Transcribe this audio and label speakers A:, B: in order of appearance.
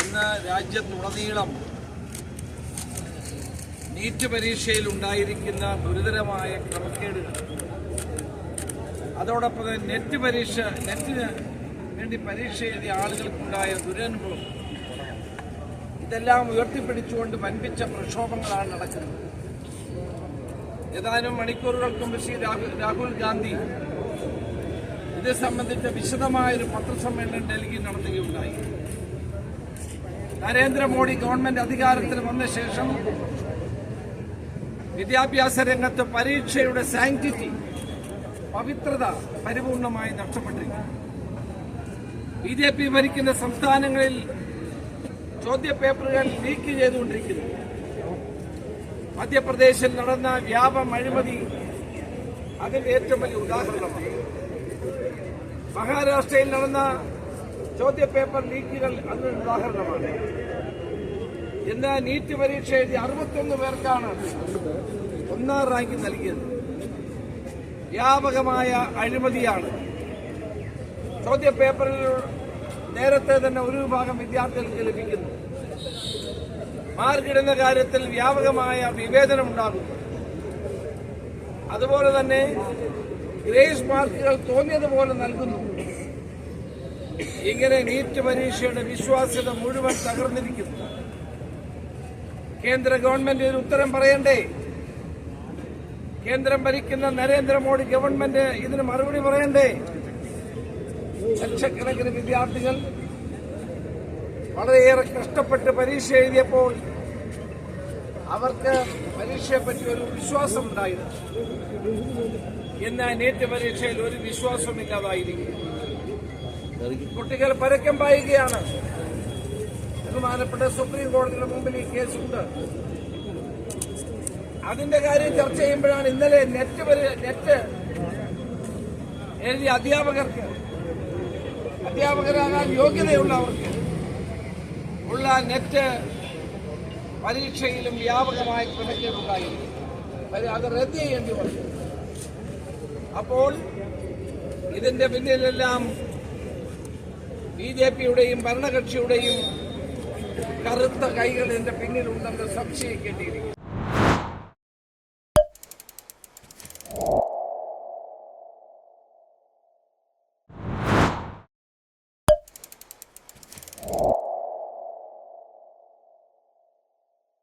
A: ഇന്ന് രാജ്യത്തുടനീളം നീറ്റ് പരീക്ഷയിൽ ഉണ്ടായിരിക്കുന്ന ഗുരുതരമായ ക്രമക്കേടുകൾ. അതോടൊപ്പം നെറ്റ് പരീക്ഷ നെറ്റിന് വേണ്ടി പരീക്ഷ എഴുതിയ ആളുകൾക്കുണ്ടായ ദുരനുഭവം. ഇതെല്ലാം ഉയർത്തിപ്പിടിച്ചുകൊണ്ട് വൻപിച്ച പ്രക്ഷോഭങ്ങളാണ് നടക്കുന്നത്. ഏതാനും മണിക്കൂറുകൾക്ക് ശ്രീ രാഹുൽ രാഹുൽ ഗാന്ധി ഇത് സംബന്ധിച്ച വിശദമായൊരു പത്രസമ്മേളനം ഡൽഹിയിൽ നടത്തുകയുണ്ടായി. നരേന്ദ്രമോദി ഗവൺമെന്റ് അധികാരത്തിൽ വന്ന ശേഷം വിദ്യാഭ്യാസ രംഗത്ത് പരീക്ഷയുടെ സാങ്ക്ടിറ്റി പവിത്രത പരിപൂർണമായി നഷ്ടപ്പെട്ടിരിക്കുന്നു. ബി ജെ പി ഭരിക്കുന്ന സംസ്ഥാനങ്ങളിൽ ചോദ്യപേപ്പറുകൾ ലീക്ക് ചെയ്തുകൊണ്ടിരിക്കുന്നു. മധ്യപ്രദേശിൽ നടന്ന വ്യാപം അഴിമതി അതിന്റെ ഏറ്റവും വലിയ ഉദാഹരണമാണ്. മഹാരാഷ്ട്രയിൽ നടന്ന ചോദ്യപേപ്പർ ലീക്കുകൾ അതിനൊരു ഉദാഹരണമാണ്. ഇന്ന് നീറ്റ് പരീക്ഷ എഴുതി അറുപത്തൊന്ന് പേർക്കാണ് ഒന്നാം റാങ്ക് നൽകിയത്. വ്യാപകമായ അഴിമതിയാണ്. ചോദ്യപേപ്പറിൽ നേരത്തെ തന്നെ ഒരു വിഭാഗം വിദ്യാർത്ഥികൾക്ക് ലഭിക്കുന്നു. മാർക്കിടുന്ന കാര്യത്തിൽ വ്യാപകമായ വിവേചനം ഉണ്ടാകുന്നു അതുപോലെ തന്നെ ഗ്രേസ് മാർക്കുകൾ തോന്നിയതുപോലെ നൽകുന്നു. ഇങ്ങനെ നീറ്റ് പരീക്ഷയുടെ വിശ്വാസ്യത മുഴുവൻ തകർന്നിരിക്കുന്നു. കേന്ദ്ര ഗവൺമെന്റ് ഒരു ഉത്തരം പറയണ്ടേ? കേന്ദ്രം ഭരിക്കുന്ന നരേന്ദ്രമോദി ഗവൺമെന്റ് ഇതിന് മറുപടി പറയണ്ടേ? ലക്ഷക്കണക്കിന് വിദ്യാർത്ഥികൾ വളരെയേറെ കഷ്ടപ്പെട്ട് പരീക്ഷ എഴുതിയപ്പോൾ അവർക്ക് പരീക്ഷയെ പറ്റി ഒരു വിശ്വാസം ഉണ്ടായിരുന്നു എന്നാൽ നേറ്റ് പരീക്ഷയിൽ ഒരു വിശ്വാസമില്ലാതായിരിക്കും കുട്ടികൾ പരക്കം പായുകയാണ്. ബഹുമാനപ്പെട്ട സുപ്രീം കോടതിയുടെ മുമ്പിൽ ഈ കേസുണ്ട്. അതിന്റെ കാര്യം ചർച്ച ചെയ്യുമ്പോഴാണ് ഇന്നലെ നെറ്റ് നെറ്റ് എഴുതിയ അധ്യാപകർക്ക് അധ്യാപകരാകാൻ യോഗ്യതയുള്ളവർക്ക് ഉള്ള നെറ്റ് പരീക്ഷയിലും വ്യാപകമായി ക്രമക്കേടുണ്ടായിരുന്നു. അത് റദ്ദ് ചെയ്യേണ്ടി വന്നു. അപ്പോൾ ഇതിന്റെ പിന്നിലെല്ലാം ബി ജെ പിയുടെയും ഭരണകക്ഷിയുടെയും കറുത്ത കൈകൾ എന്റെ പിന്നിലുണ്ടെന്ന് സംശയിക്കേണ്ടിയിരിക്കുന്നു.